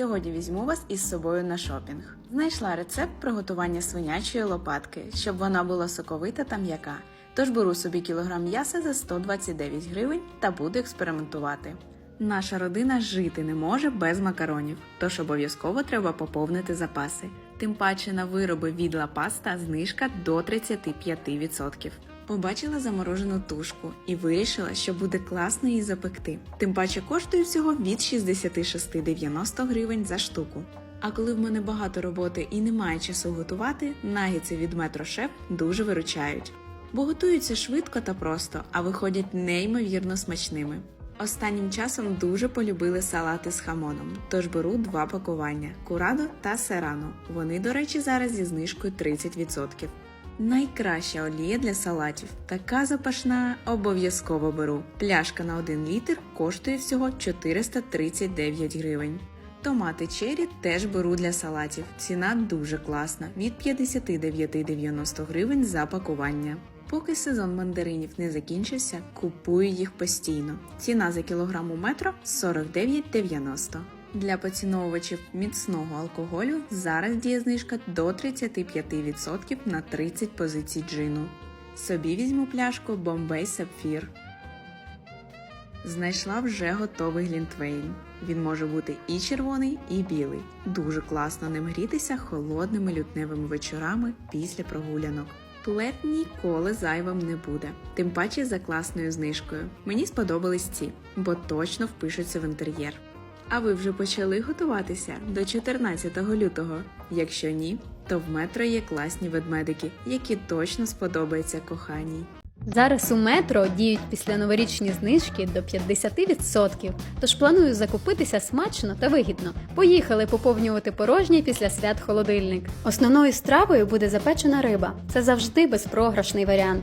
Сьогодні візьму вас із собою на шопінг. Знайшла рецепт приготування свинячої лопатки, щоб вона була соковита та м'яка. Тож беру собі кілограм м'яса за 129 гривень та буду експериментувати. Наша родина жити не може без макаронів, тож обов'язково треба поповнити запаси. Тим паче на вироби відла паста знижка до 35%. Побачила заморожену тушку і вирішила, що буде класно її запекти. Тим паче коштує всього від 66,90 гривень за штуку. А коли в мене багато роботи і немає часу готувати, нагіці від Метро Шеф дуже виручають. Бо готуються швидко та просто, а виходять неймовірно смачними. Останнім часом дуже полюбили салати з хамоном, тож беру два пакування курадо та серано. Вони, до речі, зараз зі знижкою 30%. Найкраща олія для салатів. Така запашна обов'язково беру. Пляшка на 1 літр коштує всього 439 гривень. Томати чері теж беру для салатів. Ціна дуже класна від 59,90 гривень за пакування. Поки сезон мандаринів не закінчився, купую їх постійно. Ціна за кілограм у метро 49,90. Для поціновувачів міцного алкоголю зараз діє знижка до 35% на 30 позицій джину. Собі візьму пляшку Bombay Sapphire. Знайшла вже готовий глінтвейн. Він може бути і червоний, і білий. Дуже класно ним грітися холодними лютневими вечорами після прогулянок. Плед ніколи зайвим не буде, тим паче за класною знижкою. Мені сподобались ці, бо точно впишуться в інтер'єр. А ви вже почали готуватися до 14 лютого? Якщо ні, то в метро є класні ведмедики, які точно сподобаються коханій. Зараз у метро діють після новорічні знижки до 50%, тож планую закупитися смачно та вигідно. Поїхали поповнювати порожній після свят холодильник. Основною стравою буде запечена риба. Це завжди безпрограшний варіант.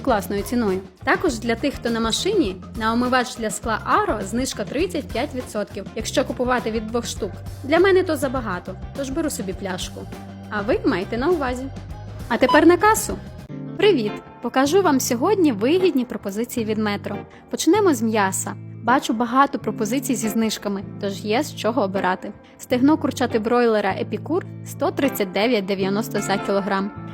класною ціною. Також для тих, хто на машині, на омивач для скла Аро знижка 35%, якщо купувати від двох штук. Для мене то забагато, тож беру собі пляшку. А ви майте на увазі. А тепер на касу. Привіт! Покажу вам сьогодні вигідні пропозиції від метро. Почнемо з м'яса. Бачу багато пропозицій зі знижками, тож є з чого обирати. Стегно курчати бройлера Епікур 139,90 за кілограм.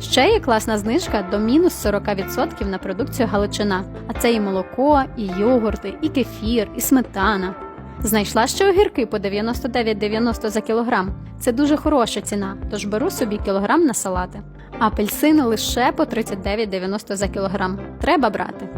Ще є класна знижка до мінус 40% на продукцію Галичина, а це і молоко, і йогурти, і кефір, і сметана. Знайшла ще огірки по 99,90 за кілограм. Це дуже хороша ціна, тож беру собі кілограм на салати. Апельсини лише по 39,90 за кілограм. Треба брати.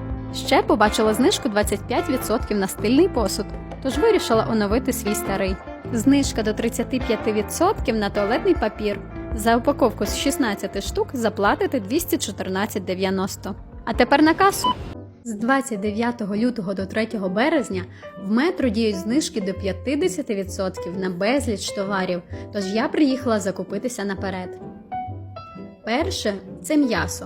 Ще побачила знижку 25% на стильний посуд, тож вирішила оновити свій старий. Знижка до 35% на туалетний папір. За упаковку з 16 штук заплатите 214,90. А тепер на касу. З 29 лютого до 3 березня в метро діють знижки до 50% на безліч товарів, тож я приїхала закупитися наперед. Перше це м'ясо.